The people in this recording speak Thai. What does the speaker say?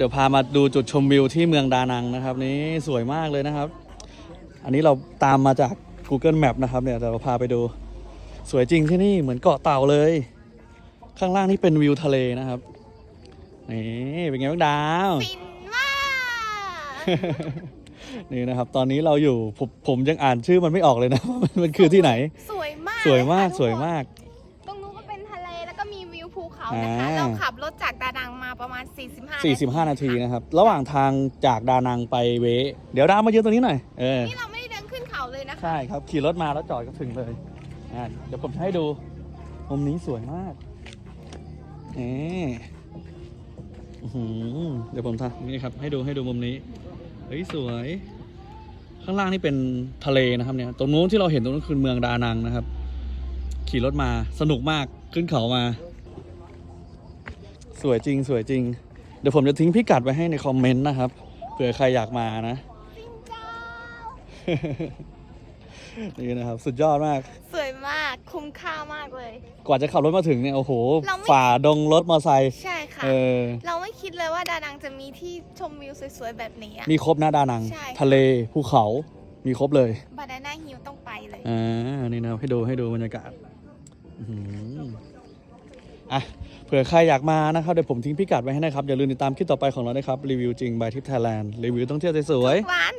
เดี๋ยวพามาดูจุดชมวิวที่เมืองดานังนะครับ นี้สวยมากเลยนะครับ อันนี้เราตามมาจาก Google Map นะครับเนี่ยเดี๋ยวเราพาไปดูสวยจริงที่นี่เหมือนเกาะเต่าเลย ข้างล่างนี่เป็นวิวทะเลนะครับนี่เป็นไงบ้างดาวฟินมากนี่นะครับ ตอนนี้เราอยู่ผมผมยังอ่านชื่อมันไม่ออกเลยนะว่ามันมันคือที่ไหน สวยมากสวยมากเลค่ะสวยมาก ภูเขาอ่านะคะเราขับรถจากดานังมาประมาณ 45 45 นาทีนะครับ ระหว่างทางจากดานังไปเว เดี๋ยวดาวมายืนตรงนี้หน่อย เออ นี่เราไม่ได้เดินขึ้นเขาเลยนะคะ ใช่ครับ ขี่รถมาแล้วจอดก็ถึงเลยอ่าเดี๋ยวผมจะให้ดูมุมนี้สวยมากนี่อื้อหือเดี๋ยวผมทำนี่ครับ ให้ดูให้ดูมุมนี้ เฮ้ยสวย ข้างล่างนี่เป็นทะเลนะครับเนี่ย ตรงนู้นที่เราเห็นตรงนั้นคือเมืองดานังนะครับ ขี่รถมาสนุกมากขึ้นเขามา สวยจริงสวยจริง เดี๋ยวผมจะทิ้งพิกัดไว้ให้ในคอมเมนต์นะครับเผื่อใครอยากมานะ นี่นะครับ สุดยอดมาก สวยมากคุ้มค่ามากเลย กว่าจะขับรถมาถึงเนี่ยโอ้โห เราไม่ ฝ่าดงรถมอเตอร์ไซค์ใช่ค่ะ เออ เราไม่คิดเลยว่าดานังจะมีที่ชมวิวสวยๆแบบนี้อะ มีครบนะดานัง ใช่ค่ะทะเลภูเขา มีครบเลย บานาน่าฮิลต้องไปเลย อ่า นี่นะครับให้ดูให้ดูบรรยากาศอื้อหือ อะเผื่อใครอยากมานะครับ เดี๋ยวผมทิ้งพิกัดไว้ให้นะครับ อย่าลืมติดตามคลิปต่อไปของเรานะครับ รีวิวจริงบายทิปไทยแลนด์รีวิวต้องเที่ยวสวยๆ วัน